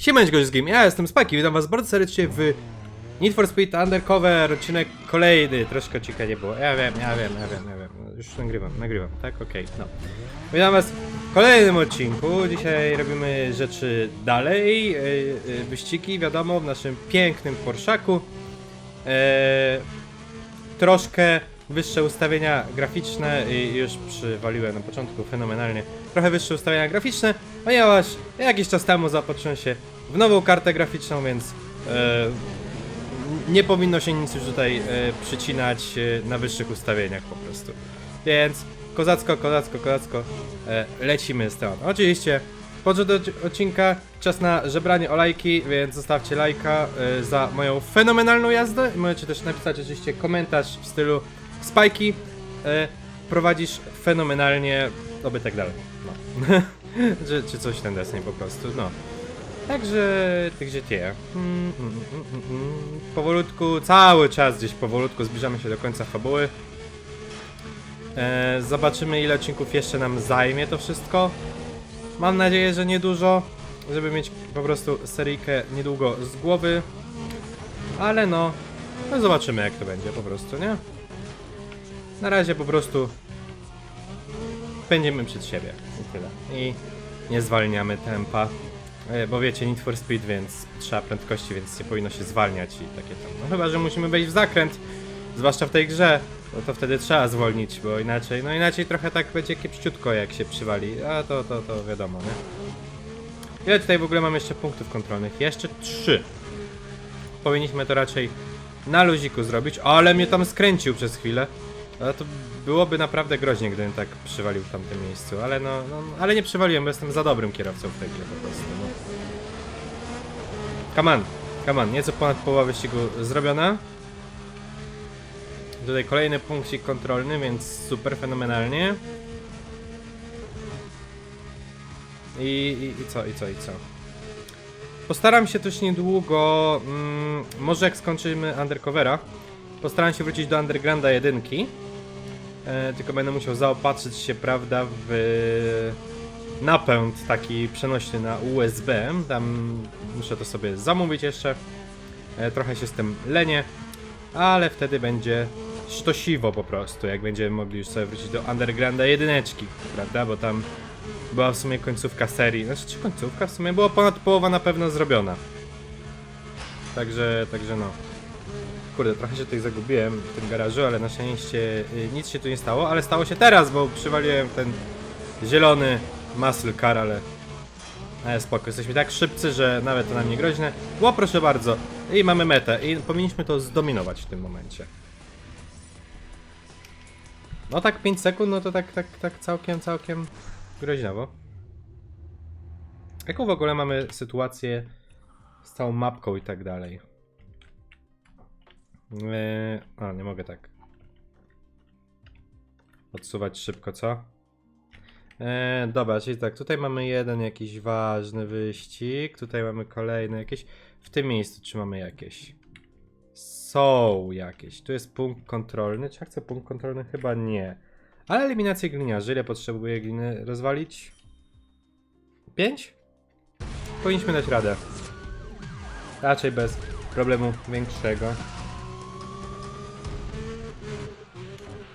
Siemaneczko z Game, ja jestem Spaki, witam was bardzo serdecznie w Need for Speed Undercover, odcinek kolejny, troszkę odcinka nie było, ja wiem, ja wiem, ja wiem, ja wiem, już nagrywam, nagrywam, tak, okej, no. Witam was w kolejnym odcinku, dzisiaj robimy rzeczy dalej, yy, yy, wyścigi, wiadomo, w naszym pięknym Porszaku, yy, troszkę wyższe ustawienia graficzne i już przywaliłem na początku fenomenalnie. Trochę wyższe ustawienia graficzne, ponieważ jakiś czas temu zaopatrzyłem się w nową kartę graficzną, więc e, nie powinno się nic już tutaj e, przycinać e, na wyższych ustawieniach po prostu. Więc kozacko, kozacko, kozacko lecimy z tym. Oczywiście do odcinka czas na żebranie o lajki, więc zostawcie lajka za moją fenomenalną jazdę. Możecie też napisać oczywiście komentarz w stylu Spajki, prowadzisz fenomenalnie, oby tak dalej. No. czy, czy coś ten deseń po prostu, no. Także, ty gdzie ty? Mm, mm. Powolutku, cały czas gdzieś powolutku zbliżamy się do końca fabuły. E, zobaczymy ile odcinków jeszcze nam zajmie to wszystko. Mam nadzieję, że niedużo, żeby mieć po prostu seryjkę niedługo z głowy. Ale no, no zobaczymy jak to będzie po prostu, nie? Na razie po prostu będziemy przed siebie i tyle. I nie zwalniamy tempa. E, Bo wiecie, Need for Speed, więc trzeba prędkości, więc nie powinno się zwalniać i takie tam. No chyba, że musimy wejść w zakręt, zwłaszcza w tej grze, no to wtedy trzeba zwolnić, bo inaczej, no inaczej trochę tak będzie kiepściutko jak się przywali, a to, to, to wiadomo, nie? Ile tutaj w ogóle mam jeszcze punktów kontrolnych? Jeszcze trzy. Powinniśmy to raczej na luziku zrobić, ale mnie tam skręcił przez chwilę. Ale to byłoby naprawdę groźnie, gdybym tak przywalił w tamtym miejscu, ale no, no ale nie przywaliłem, bo jestem za dobrym kierowcą w tej grze po prostu, no. Come on, come on, nieco ponad połowa wyścigu zrobiona. Tutaj kolejny punkcik kontrolny, więc super, fenomenalnie. I, i, i co, i co, i co? Postaram się też niedługo, mm, może jak skończymy Undercovera, postaram się wrócić do Undergrounda 1. E, tylko będę musiał zaopatrzyć się, prawda, w napęd taki przenośny na USB. Tam muszę to sobie zamówić jeszcze. E, trochę się z tym lenię, ale wtedy będzie sztosiwo po prostu, jak będziemy mogli już sobie wrócić do Undergrounda jedyneczki, prawda, bo tam była w sumie końcówka serii, znaczy czy końcówka w sumie, było ponad połowa na pewno zrobiona. Także, także no. Kurde, trochę się tutaj zagubiłem w tym garażu, ale na szczęście y, nic się tu nie stało, ale stało się teraz, bo przywaliłem ten zielony muscle car, ale... Ale spoko, jesteśmy tak szybcy, że nawet to nam nie groźne. Ło, proszę bardzo. I mamy metę i powinniśmy to zdominować w tym momencie. No tak 5 sekund, no to tak, tak, tak całkiem, całkiem groźnowo. Jaką w ogóle mamy sytuację z całą mapką i tak dalej? Eee, a, nie mogę tak. Odsuwać szybko, co? Eee, dobra, czyli tak, tutaj mamy jeden jakiś ważny wyścig, tutaj mamy kolejny jakieś. W tym miejscu czy mamy jakieś? Są jakieś. Tu jest punkt kontrolny. Czy ja chcę punkt kontrolny? Chyba nie. Ale eliminację gliniarzy. Ile potrzebuję gliny rozwalić? 5? Powinniśmy dać radę. Raczej bez problemu większego.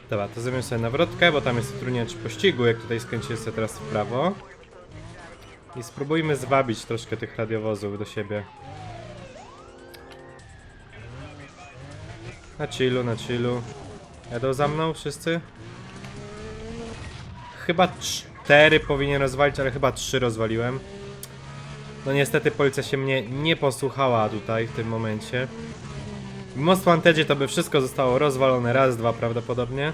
Dobra, to zrobimy sobie nawrotkę, bo tam jest utrudniacz pościgu, jak tutaj skręciłem sobie teraz w prawo. I spróbujmy zwabić troszkę tych radiowozów do siebie. Na chillu, na chillu. Jadą za mną wszyscy? Chyba cztery powinien rozwalić, ale chyba trzy rozwaliłem. No niestety policja się mnie nie posłuchała tutaj w tym momencie. W Most Wantedzie to by wszystko zostało rozwalone raz, dwa prawdopodobnie.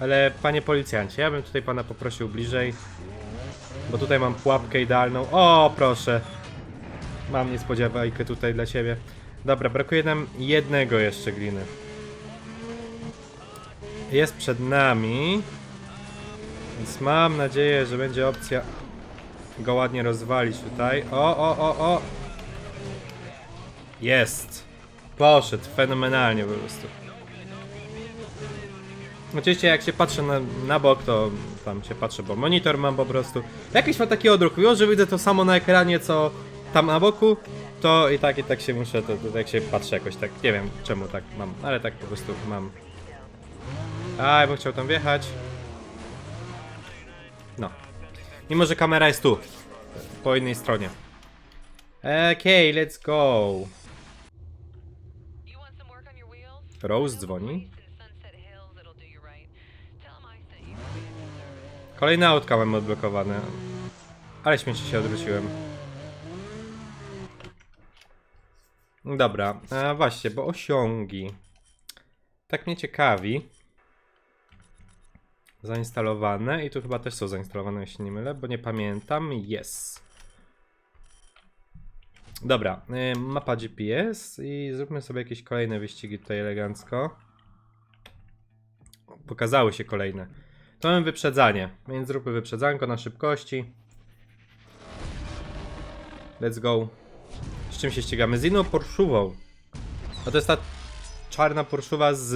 Ale panie policjancie, ja bym tutaj pana poprosił bliżej. Bo tutaj mam pułapkę idealną. O, proszę. Mam niespodziewajkę tutaj dla ciebie. Dobra, brakuje nam jednego jeszcze gliny. Jest przed nami. Więc mam nadzieję, że będzie opcja go ładnie rozwalić tutaj. O, o, o, o! Jest! Poszedł fenomenalnie po prostu. Oczywiście jak się patrzę na, na bok, to tam się patrzę, bo monitor mam po prostu. Jakiś ma taki odruch, mimo że widzę to samo na ekranie, co tam na boku, to i tak, i tak się muszę, to, to tak się patrzę jakoś tak, nie wiem czemu tak mam, ale tak po prostu mam. A, ja bym chciał tam wjechać. Mimo, że kamera jest tu, po innej stronie. Okej, let's go. Rose dzwoni. Kolejne autka mam odblokowane. Ale śmiesznie się odwróciłem. Dobra, a właśnie, bo osiągi. Tak mnie ciekawi. Zainstalowane i tu chyba też są zainstalowane, jeśli nie mylę, bo nie pamiętam. Jest. Dobra, y, mapa GPS i zróbmy sobie jakieś kolejne wyścigi tutaj elegancko. Pokazały się kolejne. To mamy wyprzedzanie, więc zróbmy wyprzedzanko na szybkości. Let's go. Z czym się ścigamy? Z inną Porszówą. A to jest ta czarna Porszuwa z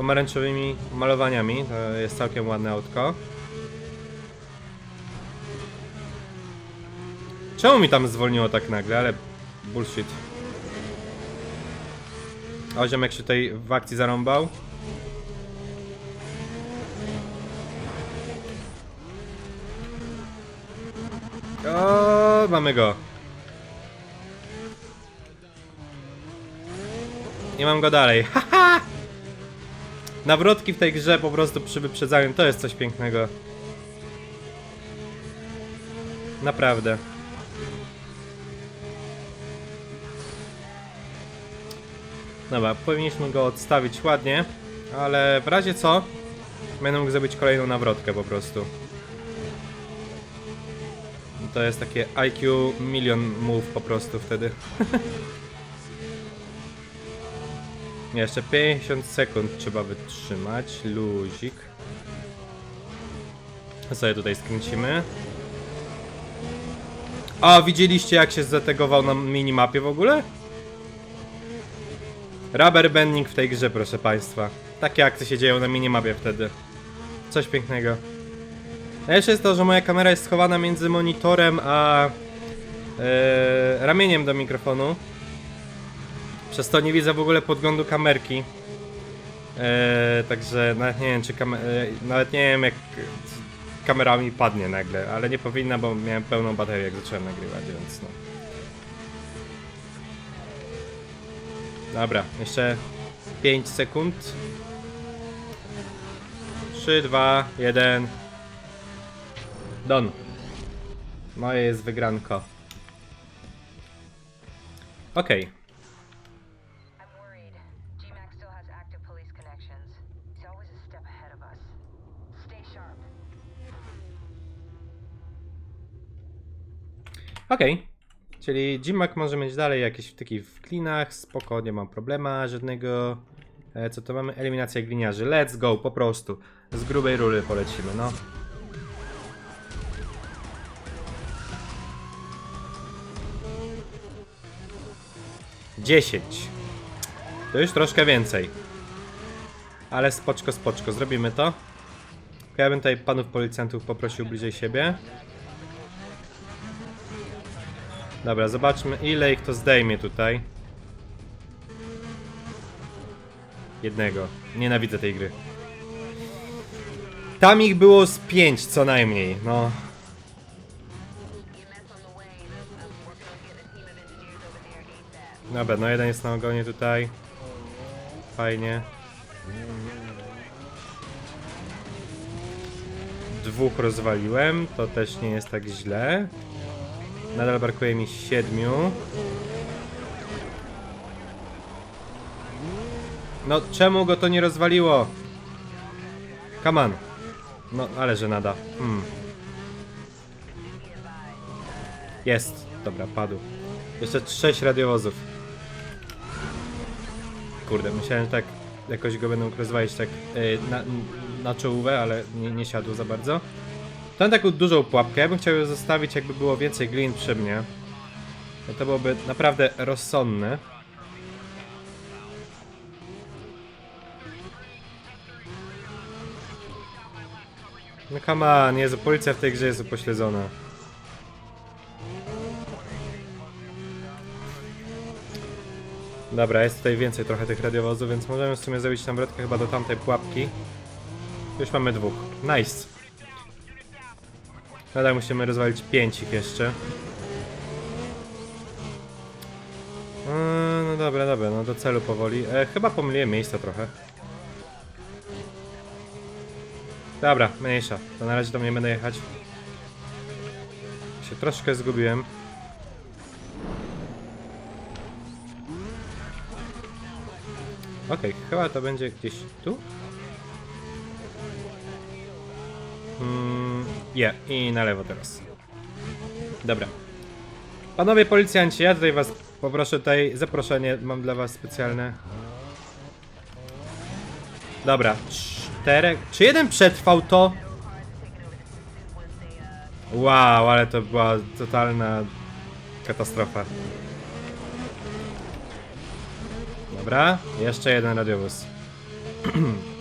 pomarańczowymi malowaniami. To jest całkiem ładne autko. Czemu mi tam zwolniło tak nagle? Ale bullshit. O, ziomek się tutaj w akcji zarąbał. O, mamy go. Nie mam go dalej. Haha! Nawrotki w tej grze po prostu przy wyprzedzaniu to jest coś pięknego. Naprawdę. Dobra, powinniśmy go odstawić ładnie, ale w razie co będę mógł zrobić kolejną nawrotkę po prostu. To jest takie IQ milion move po prostu wtedy. Jeszcze 50 sekund trzeba wytrzymać. Luzik. Sobie tutaj skręcimy. A, widzieliście jak się zategował na minimapie w ogóle? Rubber banding w tej grze, proszę państwa. Takie akcje się dzieją na minimapie wtedy. Coś pięknego. Najlepsze jest to, że moja kamera jest schowana między monitorem a e, ramieniem do mikrofonu. Przez to nie widzę w ogóle podglądu kamerki. E, także nawet nie wiem, czy kam- e, nawet nie wiem jak kamera mi padnie nagle, ale nie powinna, bo miałem pełną baterię jak zacząłem nagrywać, więc no. Dobra, jeszcze 5 sekund. 3, 2, 1. Don. Moje jest wygranko. Okej. I'm Okej. Czyli Jimak może mieć dalej jakieś wtyki w klinach, spoko, nie mam problema żadnego. E, co to mamy? Eliminacja gliniarzy. Let's go, po prostu. Z grubej rury polecimy, no. Dziesięć. To już troszkę więcej. Ale spoczko, spoczko, zrobimy to. Ja bym tutaj panów policjantów poprosił bliżej siebie. Dobra, zobaczmy ile ich to zdejmie tutaj. Jednego. Nienawidzę tej gry. Tam ich było z pięć co najmniej, no. Dobra, no jeden jest na ogonie tutaj. Fajnie. Dwóch rozwaliłem, to też nie jest tak źle. Nadal brakuje mi siedmiu. No, czemu go to nie rozwaliło? Come on. No, ale że nada. Hmm. Jest. Dobra, padł. Jeszcze sześć radiowozów. Kurde, myślałem, że tak jakoś go będą rozwalić tak yy, na, na czołówę, ale nie, nie siadło za bardzo. To mam taką dużą pułapkę, ja bym chciał ją zostawić jakby było więcej glin przy mnie. To byłoby naprawdę rozsądne. No come on, Jezu, policja w tej grze jest upośledzona. Dobra, jest tutaj więcej trochę tych radiowozów, więc możemy w sumie zrobić tam wrotkę chyba do tamtej pułapki. Już mamy dwóch. Nice. Nadal musimy rozwalić pięć ich jeszcze. Eee, no dobra, dobra, no do celu powoli. E, chyba pomyliłem miejsca trochę. Dobra, mniejsza. To na razie do mnie będę jechać. Się troszkę zgubiłem. Okej, chyba to będzie gdzieś tu. Mm, je, i na lewo teraz. Dobra. Panowie policjanci, ja tutaj was poproszę tutaj, zaproszenie mam dla was specjalne. Dobra, czterech, czy jeden przetrwał to? Wow, ale to była totalna katastrofa. Dobra, jeszcze jeden radiowóz.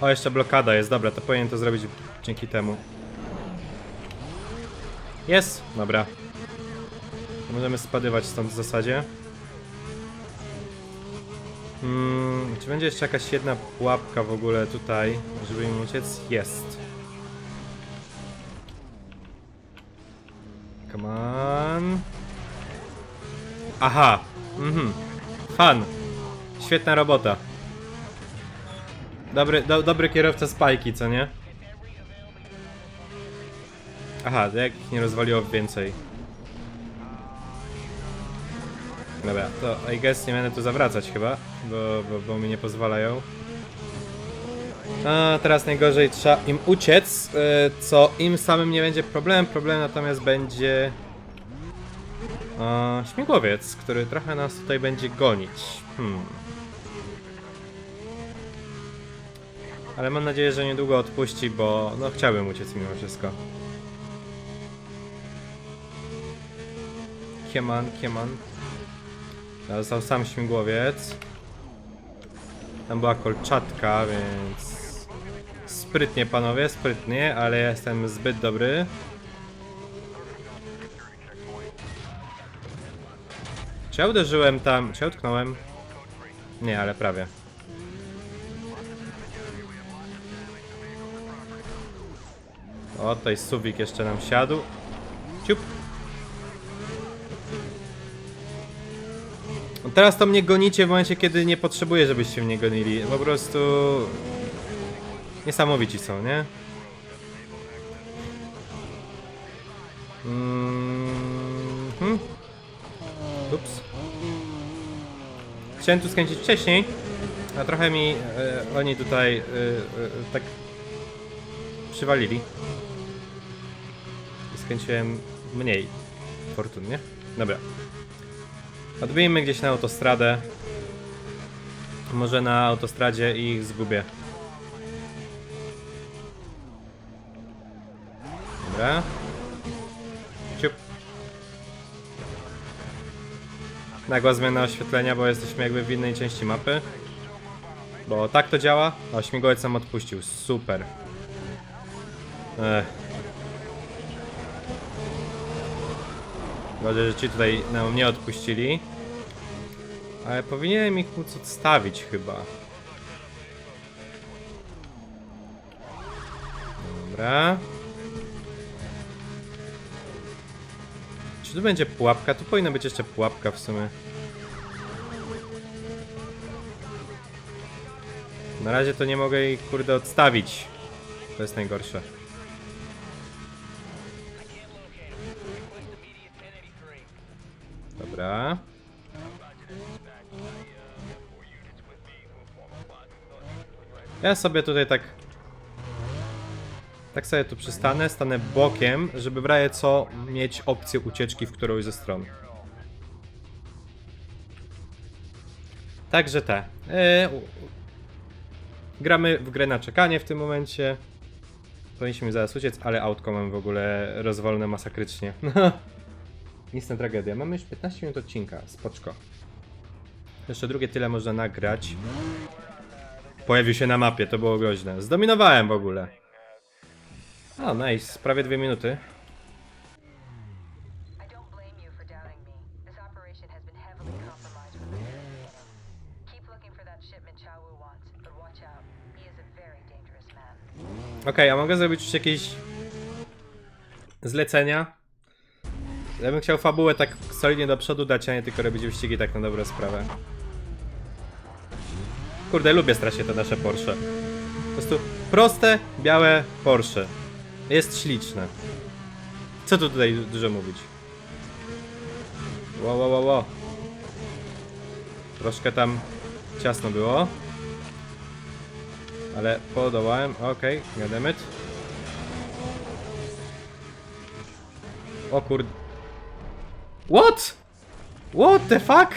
o, jeszcze blokada jest, dobra, to powinien to zrobić dzięki temu. Jest, dobra. Możemy spadywać stąd w zasadzie. Hmm, czy będzie jeszcze jakaś jedna pułapka w ogóle tutaj, żeby im uciec? Jest. Come on. Aha. Mhm. Fan. Świetna robota. Dobry, do, dobry kierowca spajki, co nie? Aha, jak ich nie rozwaliło więcej. Dobra, to I guess nie będę tu zawracać chyba, bo, bo, bo mi nie pozwalają. A teraz najgorzej trzeba im uciec, y, co im samym nie będzie problem. Problem natomiast będzie e, śmigłowiec, który trochę nas tutaj będzie gonić. Hmm. Ale mam nadzieję, że niedługo odpuści, bo no chciałbym uciec mimo wszystko. Kieman, Kieman. Został sam śmigłowiec. Tam była kolczatka, więc... Sprytnie panowie, sprytnie, ale jestem zbyt dobry. Czy ja uderzyłem tam... Czy ja utknąłem? Nie, ale prawie. O, tutaj suwik jeszcze nam siadł. Ciup. Teraz to mnie gonicie w momencie, kiedy nie potrzebuję, żebyście mnie gonili. Po prostu... Niesamowici są, nie? Mhm. Ups. Chciałem tu skręcić wcześniej, a trochę mi e, oni tutaj e, e, tak przywalili. I skręciłem mniej fortunnie. Dobra. Odbijmy gdzieś na autostradę. Może na autostradzie ich zgubię. Dobra. Ciup. Nagła zmiana oświetlenia, bo jesteśmy jakby w innej części mapy. Bo tak to działa. O, śmigłowiec sam odpuścił. Super. Ech. Gorzej, że ci tutaj no, mnie odpuścili. Ale powinienem ich móc odstawić chyba. Dobra. Czy tu będzie pułapka? Tu powinna być jeszcze pułapka w sumie. Na razie to nie mogę ich kurde odstawić. To jest najgorsze. Ja sobie tutaj tak... Tak sobie tu przystanę, stanę bokiem, żeby w co mieć opcję ucieczki w którąś ze stron. Także te. Yy, gramy w grę na czekanie w tym momencie. Powinniśmy zaraz uciec, ale autko mam w ogóle rozwolone masakrycznie. Istna tragedia. Mamy już 15 minut odcinka, spoczko. Jeszcze drugie tyle można nagrać. pojawił się na mapie, to było groźne. Zdominowałem w ogóle. O, nice, prawie dwie minuty. Okej, a mogę zrobić już jakieś zlecenia? Ja bym chciał fabułę tak solidnie do przodu dać, a nie tylko robić wyścigi tak na dobrą sprawę. Kurde, lubię strasznie te nasze Porsche. Po prostu proste, białe Porsche. Jest śliczne. Co tu tutaj dużo mówić? Wow, wow, wow, wow. Troszkę tam ciasno było. Ale podołałem, okej, okay, goddammit. O kurde. What? What the fuck?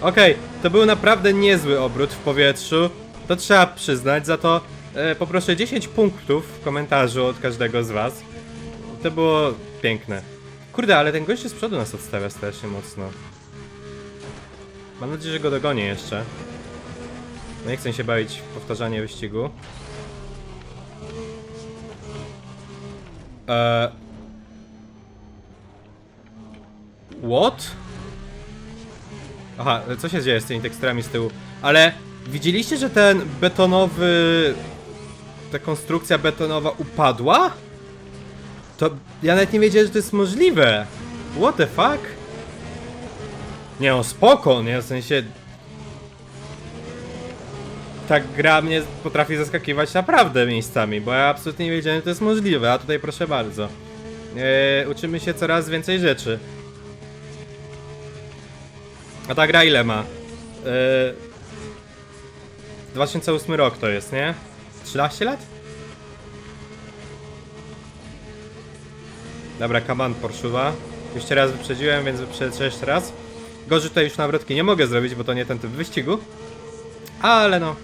Okej, to był naprawdę niezły obrót w powietrzu. To trzeba przyznać, za to e, poproszę 10 punktów w komentarzu od każdego z was. To było piękne. Kurde, ale ten gość z przodu nas odstawia strasznie mocno. Mam nadzieję, że go dogonię jeszcze. No nie chcę się bawić w powtarzanie wyścigu. Eee... What? Aha, co się dzieje z tymi teksturami z tyłu? Ale widzieliście, że ten betonowy... Ta konstrukcja betonowa upadła? To ja nawet nie wiedziałem, że to jest możliwe. What the fuck? Nie no, spoko, nie? W sensie... Ta gra mnie potrafi zaskakiwać naprawdę miejscami, bo ja absolutnie nie wiedziałem, że to jest możliwe, a tutaj proszę bardzo. Eee, uczymy się coraz więcej rzeczy. A ta gra ile ma? Eee, 2008 rok to jest, nie? 13 lat? Dobra, kaman Porschuwa. Już teraz wyprzedziłem, więc wyprzedzę jeszcze raz. Gorzej tutaj już nawrotki nie mogę zrobić, bo to nie ten typ wyścigu. Ale no.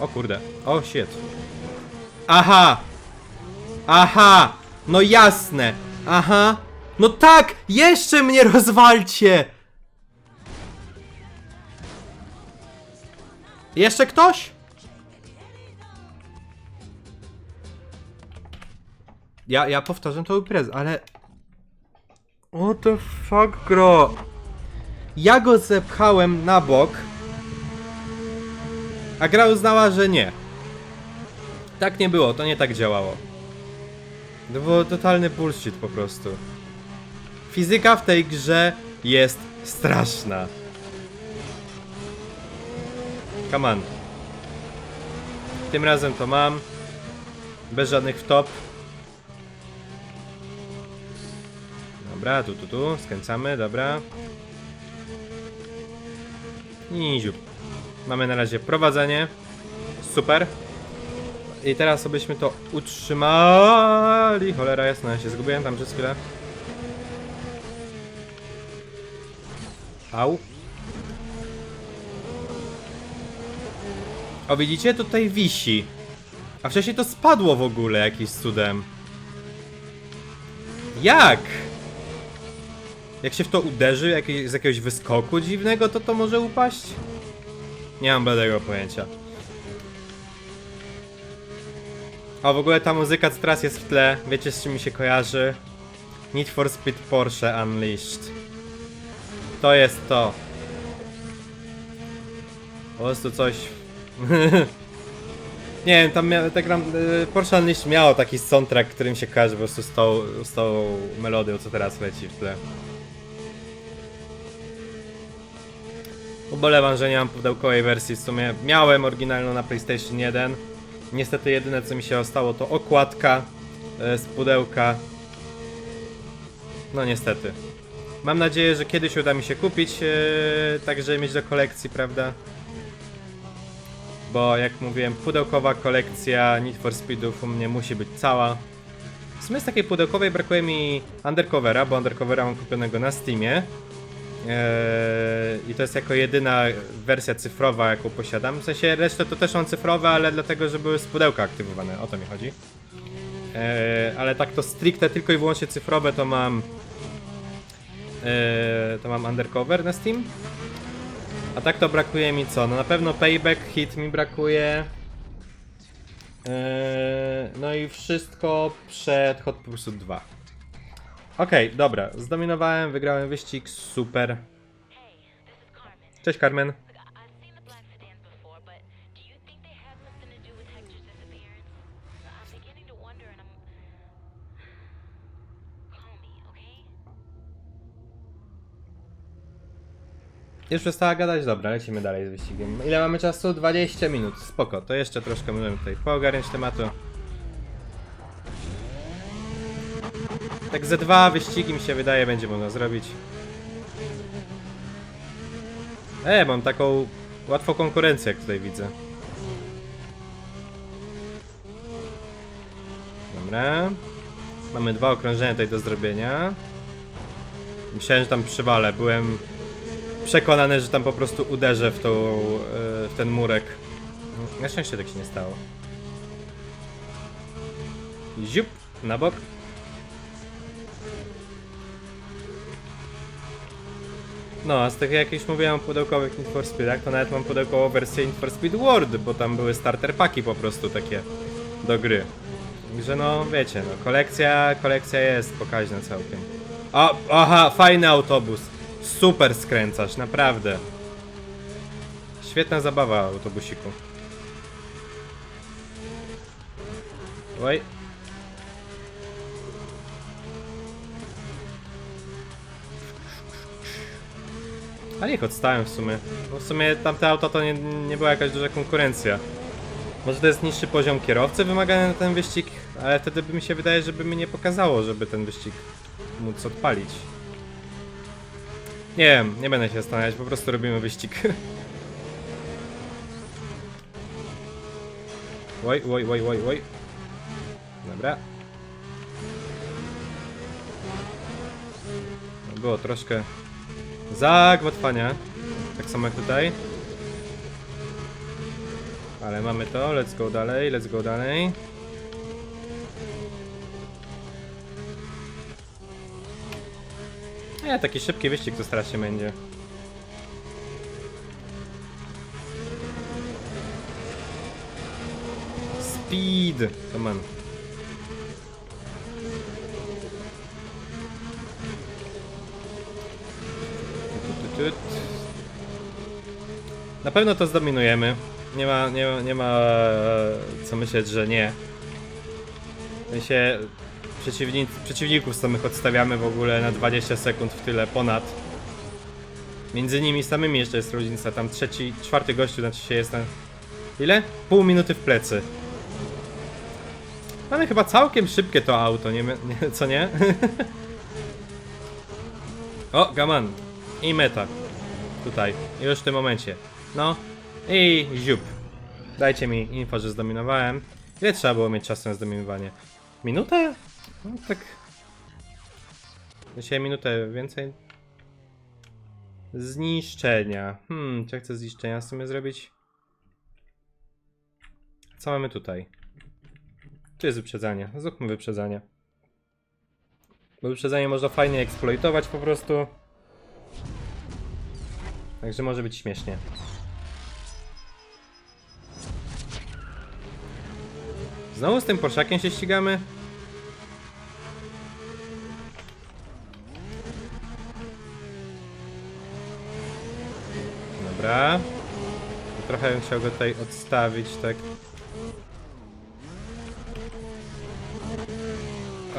O kurde. O shit. Aha! Aha! No jasne! Aha! No tak! Jeszcze mnie rozwalcie! Jeszcze ktoś? Ja, ja powtarzam tą imprezę, ale... What the fuck, gro? Ja go zepchałem na bok, a gra uznała, że nie. Tak nie było, to nie tak działało. To było totalny bullshit po prostu. Fizyka w tej grze jest straszna. Come on. Tym razem to mam. Bez żadnych wtop. Dobra, tu, tu, tu. Skręcamy, dobra. Niziu. Mamy na razie prowadzenie. Super. I teraz abyśmy to utrzymali. Cholera jasna, ja się zgubiłem tam przez chwilę. Au. O widzicie, tutaj wisi. A wcześniej to spadło w ogóle jakimś cudem. Jak? Jak się w to uderzy jakiej, z jakiegoś wyskoku dziwnego, to to może upaść? Nie mam bladego pojęcia. A w ogóle ta muzyka, co teraz jest w tle, wiecie z czym mi się kojarzy? Need for Speed Porsche Unleashed. To jest to. Po prostu coś... Nie wiem, tam mia- tak gram, y, Porsche Unleashed miało taki soundtrack, którym się kojarzy po prostu z tą, z tą melodią, co teraz leci w tle. Ubolewam, że nie mam pudełkowej wersji. W sumie miałem oryginalną na PlayStation 1. Niestety jedyne co mi się ostało to okładka e, z pudełka. No niestety. Mam nadzieję, że kiedyś uda mi się kupić, e, także mieć do kolekcji, prawda? Bo jak mówiłem, pudełkowa kolekcja Need for Speedów u mnie musi być cała. W sumie z takiej pudełkowej brakuje mi Undercovera, bo Undercovera mam kupionego na Steamie. Eee, I to jest jako jedyna wersja cyfrowa, jaką posiadam. W sensie resztę to też mam cyfrowe, ale dlatego, że były z pudełka aktywowane. O to mi chodzi. Eee, ale tak to stricte tylko i wyłącznie cyfrowe to mam. Eee, to mam undercover na Steam. A tak to brakuje mi co? No na pewno payback hit mi brakuje. Eee, no i wszystko przed Hot Pursuit 2. Okej, dobra. Zdominowałem, wygrałem wyścig, super. Cześć Carmen. Już przestała gadać? Dobra, lecimy dalej z wyścigiem. Ile mamy czasu? 20 minut. Spoko, to jeszcze troszkę możemy tutaj poogarniać tematu. Tak ze dwa wyścigi mi się wydaje będzie można zrobić. E, mam taką łatwą konkurencję, jak tutaj widzę. Dobra. Mamy dwa okrążenia tutaj do zrobienia. Myślałem, że tam przywalę. Byłem przekonany, że tam po prostu uderzę w, tą, e, w ten murek. Na szczęście tak się nie stało. Ziup, na bok. No, a z tych jak już mówiłem o pudełkowych Need for Speedach, to nawet mam pudełkową wersję Need for Speed World, bo tam były starter paki po prostu takie do gry. Także no, wiecie, no, kolekcja, kolekcja jest pokaźna całkiem. O, aha, fajny autobus. Super skręcasz, naprawdę. Świetna zabawa autobusiku. Oj. A niech odstałem w sumie. Bo w sumie tamte auto to nie, nie była jakaś duża konkurencja. Może to jest niższy poziom kierowcy wymagany na ten wyścig, ale wtedy by mi się wydaje, żeby mi nie pokazało, żeby ten wyścig móc odpalić. Nie wiem, nie będę się zastanawiać, po prostu robimy wyścig. Oj, oj, oj, oj, oj. Dobra. Było troszkę zagłatwania. Tak samo jak tutaj. Ale mamy to, let's go dalej, let's go dalej. Nie, taki szybki wyścig to strasznie będzie. Speed! Come on. Na pewno to zdominujemy. Nie ma, nie ma, nie ma e, co myśleć, że nie. Się przeciwnic, przeciwników samych odstawiamy w ogóle na 20 sekund w tyle ponad. Między nimi samymi jeszcze jest różnica, tam trzeci, czwarty gościu znaczy się jest na... Ile? Pół minuty w plecy. Mamy chyba całkiem szybkie to auto, nie, nie co nie? o, gaman. I meta. Tutaj, już w tym momencie. No. I ziup. Dajcie mi info, że zdominowałem. Ile trzeba było mieć czasu na zdominowanie? Minutę? No tak. Dzisiaj minutę więcej. Zniszczenia. Hmm, czy ja chcę zniszczenia w sumie zrobić? Co mamy tutaj? Tu jest wyprzedzanie. Zróbmy wyprzedzanie. Bo wyprzedzanie można fajnie eksploitować po prostu. Także może być śmiesznie. Znowu z tym Porszakiem się ścigamy? Dobra. Bym chciał go tutaj odstawić, tak.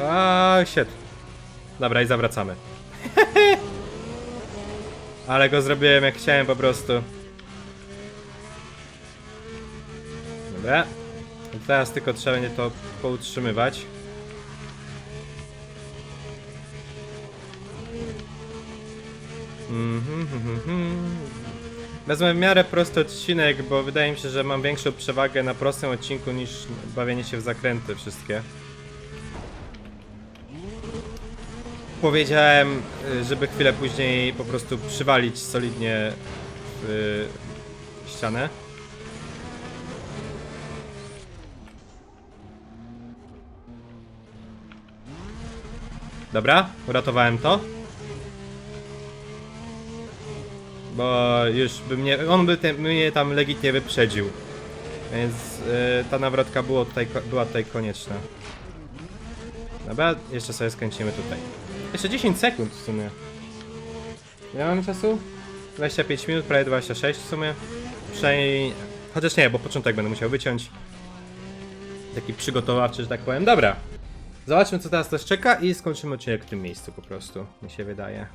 A, shit. Dobra, i zawracamy. Ale go zrobiłem jak chciałem po prostu. Dobra. Teraz tylko trzeba będzie to poutrzymywać. Mhm, mhm, mhm. Wezmę w miarę prosty odcinek, bo wydaje mi się, że mam większą przewagę na prostym odcinku niż bawienie się w zakręty wszystkie. Powiedziałem, żeby chwilę później po prostu przywalić solidnie w ścianę. Dobra, uratowałem to. Bo już by mnie, on by te, mnie tam legitnie wyprzedził. Więc y, ta nawrotka było tutaj, była tutaj konieczna. Dobra, jeszcze sobie skręcimy tutaj. Jeszcze 10 sekund w sumie. Ile mamy czasu? 25 minut, prawie 26 w sumie. Przynajmniej... Chociaż nie, bo początek będę musiał wyciąć. Taki przygotowawczy, że tak powiem. Dobra. Zobaczmy co teraz nas czeka i skończymy odcinek w tym miejscu po prostu, mi się wydaje.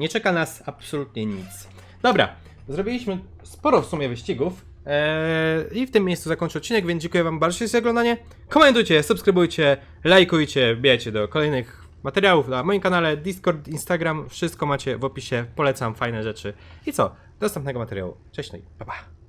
Nie czeka nas absolutnie nic. Dobra, zrobiliśmy sporo w sumie wyścigów. Eee, I w tym miejscu zakończę odcinek, więc dziękuję Wam bardzo za oglądanie. Komentujcie, subskrybujcie, lajkujcie, wbijajcie do kolejnych materiałów na moim kanale, Discord, Instagram, wszystko macie w opisie, polecam fajne rzeczy. I co? Do następnego materiału. Cześć, no i pa pa.